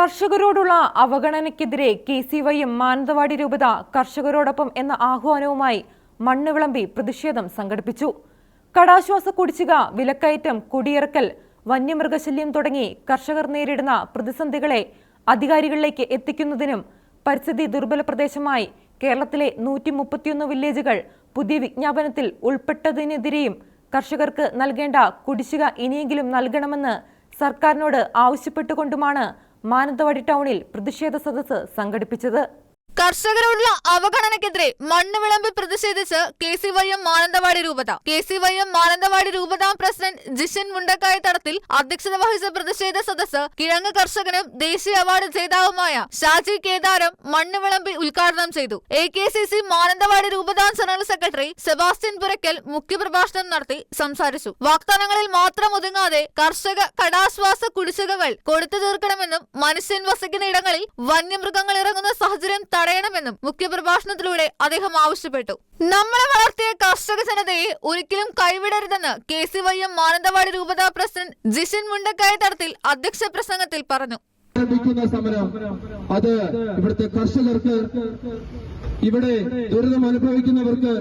കർഷകരോടുള്ള അവഗണനയ്ക്കെതിരെ K C Y M Mananthavady രൂപത കർഷകരോടൊപ്പം എന്ന ആഹ്വാനവുമായി മണ്ണ് വിളമ്പി പ്രതിഷേധം സംഘടിപ്പിച്ചു. കടാശ്വാസ കുടിശ്ശിക വിലക്കയറ്റം കുടിയിറക്കൽ വന്യമൃഗശല്യം തുടങ്ങി കർഷകർ നേരിടുന്ന പ്രതിസന്ധികളെ അധികാരികളിലേക്ക് എത്തിക്കുന്നതിനും പരിസ്ഥിതി ദുർബല പ്രദേശമായി കേരളത്തിലെ നൂറ്റി മുപ്പത്തിയൊന്ന് വില്ലേജുകൾ പുതിയ വിജ്ഞാപനത്തിൽ ഉൾപ്പെട്ടതിനെതിരെയും കർഷകർക്ക് നൽകേണ്ട കുടിശ്ശിക ഇനിയെങ്കിലും നൽകണമെന്ന് സർക്കാരിനോട് ആവശ്യപ്പെട്ടുകൊണ്ടുമാണ് മാനന്തവാടി ടൗണിൽ പ്രതിഷേധ സദസ്സ് സംഘടിപ്പിച്ചത് കർഷകരോടുള്ള അവഗണനയ്ക്കെതിരെ മണ്ണ് വിളമ്പി പ്രതിഷേധിച്ച് K C Y M Mananthavady രൂപത. K C Y M Mananthavady രൂപത പ്രസിഡന്റ് ജിഷൻ മുണ്ടക്കായ തടത്തിൽ അധ്യക്ഷത വഹിച്ച പ്രതിഷേധ സദസ് കിഴങ്ങ് കർഷകനും ദേശീയ അവാർഡ് ജേതാവുമായ ഷാജി കേദാരം മണ്ണ് വിളമ്പി ഉദ്ഘാടനം ചെയ്തു. A K C C Mananthavady രൂപത ജനറൽ സെക്രട്ടറി സെബാസ്റ്റ്യൻ പുരക്കൽ മുഖ്യപ്രഭാഷണം നടത്തി സംസാരിച്ചു. വാഗ്ദാനങ്ങളിൽ മാത്രം ഒതുങ്ങാതെ കർഷക കടാശ്വാസ കുടിശ്ശികകൾ കൊടുത്തു തീർക്കണമെന്നും മനുഷ്യൻ വസിക്കുന്ന ഇടങ്ങളിൽ വന്യമൃഗങ്ങൾ ഇറങ്ങുന്ന സാഹചര്യം തടയണമെന്നും മുഖ്യപ്രഭാഷണത്തിലൂടെ അദ്ദേഹം ആവശ്യപ്പെട്ടു. നമ്മളെ വളർത്തിയ കർഷക ജനതയെ ഒരിക്കലും കൈവിടരുതെന്ന് K C Y M Mananthavady രൂപതാ പ്രസിഡന്റ് ജിഷൻ മുണ്ടക്കായ തടത്തിൽ അധ്യക്ഷ പ്രസംഗത്തിൽ പറഞ്ഞു. സമരം അത് ഇവിടുത്തെ കർഷകർക്ക് ഇവിടെ ദുരിതം അനുഭവിക്കുന്നവർക്ക്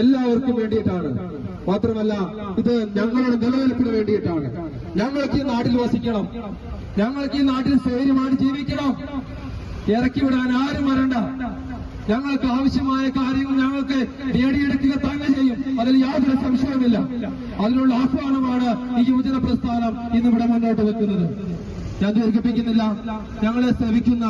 എല്ലാവർക്കും വേണ്ടിയിട്ടാണ്. മാത്രമല്ല ഇത് ഞങ്ങളുടെ നിലനിൽപ്പിന് വേണ്ടിയിട്ടാണ്. ഞങ്ങൾക്ക് ഈ നാട്ടിൽ വസിക്കണം. ഞങ്ങൾക്ക് ഈ നാട്ടിൽ സ്വൈര്യമായി ജീവിക്കണം. ഇറക്കി വിടാൻ ആരും വരണ്ട. ഞങ്ങൾക്ക് ആവശ്യമായ കാര്യങ്ങൾ ഞങ്ങൾക്ക് നേടിയെടുക്കുക തന്നെ ചെയ്യും. അതിൽ യാതൊരു സംശയവുമില്ല. അതിനുള്ള ആഹ്വാനമാണ് ഈ യുവജന പ്രസ്ഥാനം ഇന്നിവിടെ മുന്നോട്ട് വെക്കുന്നത്. ഞാൻ ദീർഘിപ്പിക്കുന്നില്ല. ഞങ്ങളെ സേവിക്കുന്ന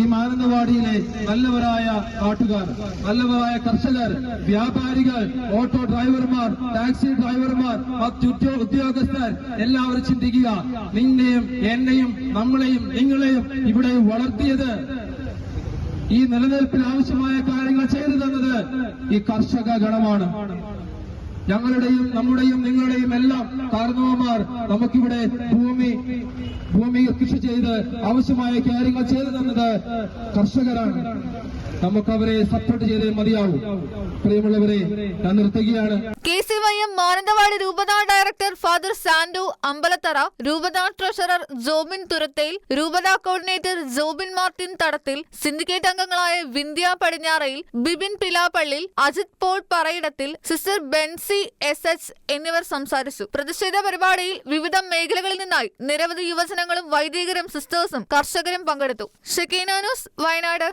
ഈ മാനന്തവാടിയിലെ നല്ലവരായ നാട്ടുകാർ നല്ലവരായ കർഷകർ വ്യാപാരികൾ ഓട്ടോ ഡ്രൈവർമാർ ടാക്സി ഡ്രൈവർമാർ ഉദ്യോഗസ്ഥർ എല്ലാവരും ചിന്തിക്കുക നിന്നെയും എന്നെയും നമ്മളെയും നിങ്ങളെയും ഇവിടെ വളർത്തിയത് ഈ നിലനിൽപ്പിന് ആവശ്യമായ കാര്യങ്ങൾ ചെയ്തു തന്നത് ഈ കർഷക ഗണമാണ്. ഞങ്ങളുടെയും നമ്മുടെയും നിങ്ങളുടെയും എല്ലാം കാരണവന്മാർ നമുക്കിവിടെ ഭൂമി ഭൂമി കൃഷി ചെയ്ത് ആവശ്യമായ കാര്യങ്ങൾ ചെയ്തു തന്നത് കർഷകരാണ്. നമുക്കവരെ സപ്പോർട്ട് ചെയ്തേ മതിയാവും. പ്രിയമുള്ളവരെ ഞാൻ നിർത്തുകയാണ്. K C Y M Mananthavady രൂപതാ ഡയറക്ടർ ഫാദർ സാൻഡു അമ്പലത്തറ രൂപതാ ട്രഷറർ ജോബിൻ തുരത്തേൽ രൂപതാ coordinator Jobin Martin Thadathil syndicate അംഗങ്ങളായ Vindhya Padinjarayil Bibin Pilappallil Ajith Paul Parayidathil sister Bency S H എന്നിവർ സംസാരിച്ചു. പ്രതിഷേധ പരിപാടിയിൽ വിവിധ മേഖലകളിൽ നിന്നായി നിരവധി യുവജനങ്ങളും വൈദികരും സിസ്റ്റേഴ്സും കർഷകരും പങ്കെടുത്തു. Shekinah news Wayanad.